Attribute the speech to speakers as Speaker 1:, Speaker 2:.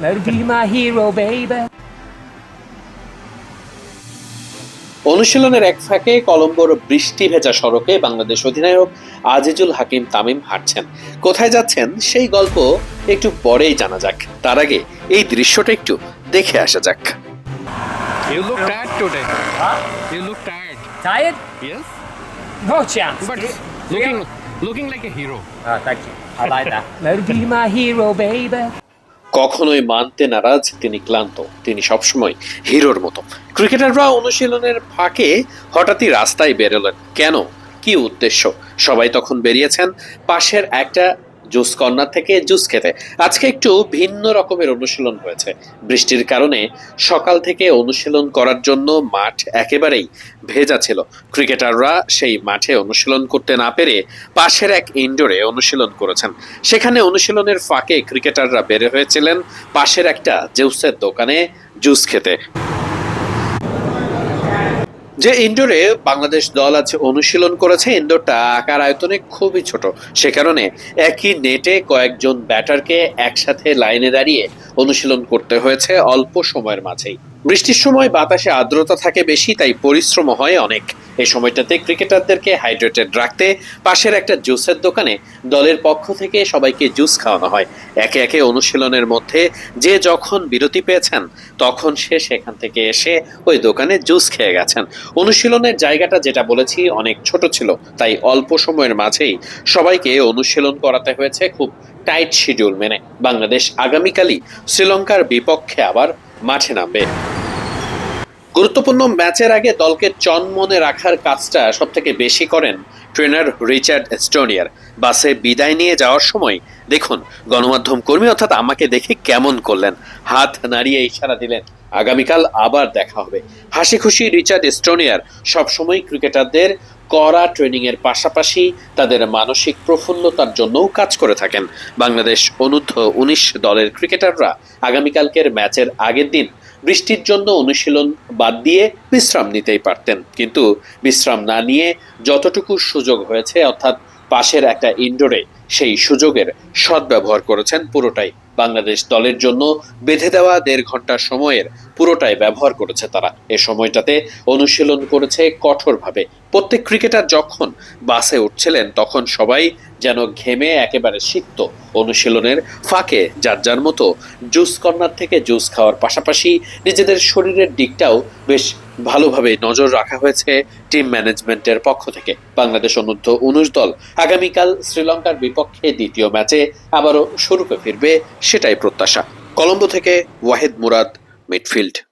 Speaker 1: Let be my hero, baby.
Speaker 2: অনুশীলনের এক ফাঁকে কলম্বোর বৃষ্টি ভেজা সড়কে বাংলাদেশ অধিনায়ক আজিজুল হাকিম তামিম হাঁটছেন কোথায় যাচ্ছেন সেই গল্প একটু পরেই জানা যাক তার আগে এই দৃশ্যটা একটু দেখে আসা যাক
Speaker 3: You look tired today. Huh? You look tired.
Speaker 1: Tired?
Speaker 3: Yes.
Speaker 1: No chance.
Speaker 3: But looking looking like a hero.
Speaker 1: Ah, thank you. I like that. Let be my hero, baby.
Speaker 2: কখনোই মানতে নারাজ, তিনি ক্লান্ত। তিনি সবসময় হিরোর মতো। ক্রিকেটাররা অনুশীলনের ফাঁকে হঠাৎই রাস্তায় বেরোলেন। কেন? কি উদ্দেশ্য? সবাই তখন বেরিয়েছেন। পাশের একটা জুস কর্নার থেকে জুস খেতে। আজকে একটু ভিন্ন রকমের অনুশীলন হয়েছে। বৃষ্টির কারণে সকাল থেকে অনুশীলন করার জন্য মাঠ একেবারেই ভেজা ছিল। ক্রিকেটাররা সেই মাঠে অনুশীলন করতে না পেরে পাশের এক ইনডোরে অনুশীলন করেছেন। সেখানে অনুশীলনের ফাঁকে ক্রিকেটাররা বের হয়েছিলেন পাশের একটা জুসের দোকানে জুস খেতে। যে ইনডোরে বাংলাদেশ দল আছে অনুশীলন করেছে, ইনডোরটা আকার আয়তনে খুবই ছোট। সে কারণে একই নেটে কয়েকজন ব্যাটারকে একসাথে লাইনে দাঁড়িয়ে অনুশীলন করতে হয়েছে অল্প সময়ের মাঝেই। বৃষ্টির সময় বাতাসে আর্দ্রতা থাকে বেশি, তাই পরিশ্রম হয় অনেক। এই সময়টাতে ক্রিকেটারদেরকে হাইড্রেটেড রাখতে পাশের একটা জুসের দোকানে দলের পক্ষ থেকে সবাইকে জুস খাওয়ানো হয়। একে একে অনুশীলনের মধ্যে যে যখন বিরতি পেয়েছেন, তখন সে সেখান থেকে এসে ওই দোকানে জুস খেয়ে গেছেন। অনুশীলনের জায়গাটা যেটা বলেছি অনেক ছোট ছিল, তাই অল্প সময়ের মাঝেই সবাইকে অনুশীলন করাতে হয়েছে খুব টাইট শিডিউল মেনে। বাংলাদেশ আগামীকালই শ্রীলঙ্কার বিপক্ষে আবার মাঠে নামবে। গুরুত্বপূর্ণ ম্যাচের আগে দলকে চনমনে রাখার কাজটা সব থেকে বেশি করেন ট্রেনার রিচার্ড এস্টোনিয়ার বাসে বিদায় নিয়ে যাওয়ার সময় দেখুন, গণমাধ্যম কর্মী অর্থাৎ আমাকে দেখে কেমন করলেন। হাত নাড়িয়ে ইশারা দিলেন, আগামীকাল আবার দেখা হবে। হাসি খুশি রিচার্ড এস্টোনিয়ার সবসময় ক্রিকেটারদের কড়া ট্রেনিং এর পাশাপাশি তাদের মানসিক প্রফুল্লতার জন্যও কাজ করে থাকেন। বাংলাদেশ অনূর্ধ্ব উনিশ দলের ক্রিকেটাররা আগামীকালকের ম্যাচের আগের দিন বৃষ্টির জন্য অনুশীলন বাদ দিয়ে বিশ্রাম নিতেই পারতেন। কিন্তু বিশ্রাম না নিয়ে যতটুকু সুযোগ হয়েছে, অর্থাৎ পাশের একটা ইনডোরে সেই সুযোগের সদ্ব্যবহার করেছেন পুরোটাই। বাংলাদেশ দলের জন্য বেঁধে দেওয়া দেড় ঘণ্টা সময়ের পুরোটাই ব্যবহার করেছে তারা। এ সময়টাতে অনুশীলন করেছে কঠোরভাবে। প্রত্যেক ক্রিকেটার যখন বাসে উঠছিলেন, তখন সবাই যেন ঘেমে একেবারে সিক্ত। অনুশীলনের ফাঁকে যার যার মতো জুস কর্নার থেকে জুস খাওয়ার পাশাপাশি নিজেদের শরীরের দিকটাও বেশ ভালোভাবে নজর রাখা হয়েছে টিম ম্যানেজমেন্টের পক্ষ থেকে। বাংলাদেশ অনূর্ধ্ব উনিশ দল আগামীকাল শ্রীলঙ্কার বিপক্ষে দ্বিতীয় ম্যাচে আবারও স্বরূপে ফিরবে, সেটাই প্রত্যাশা। কলম্বো থেকে ওয়াহেদ মুরাদ, মিডফিল্ড।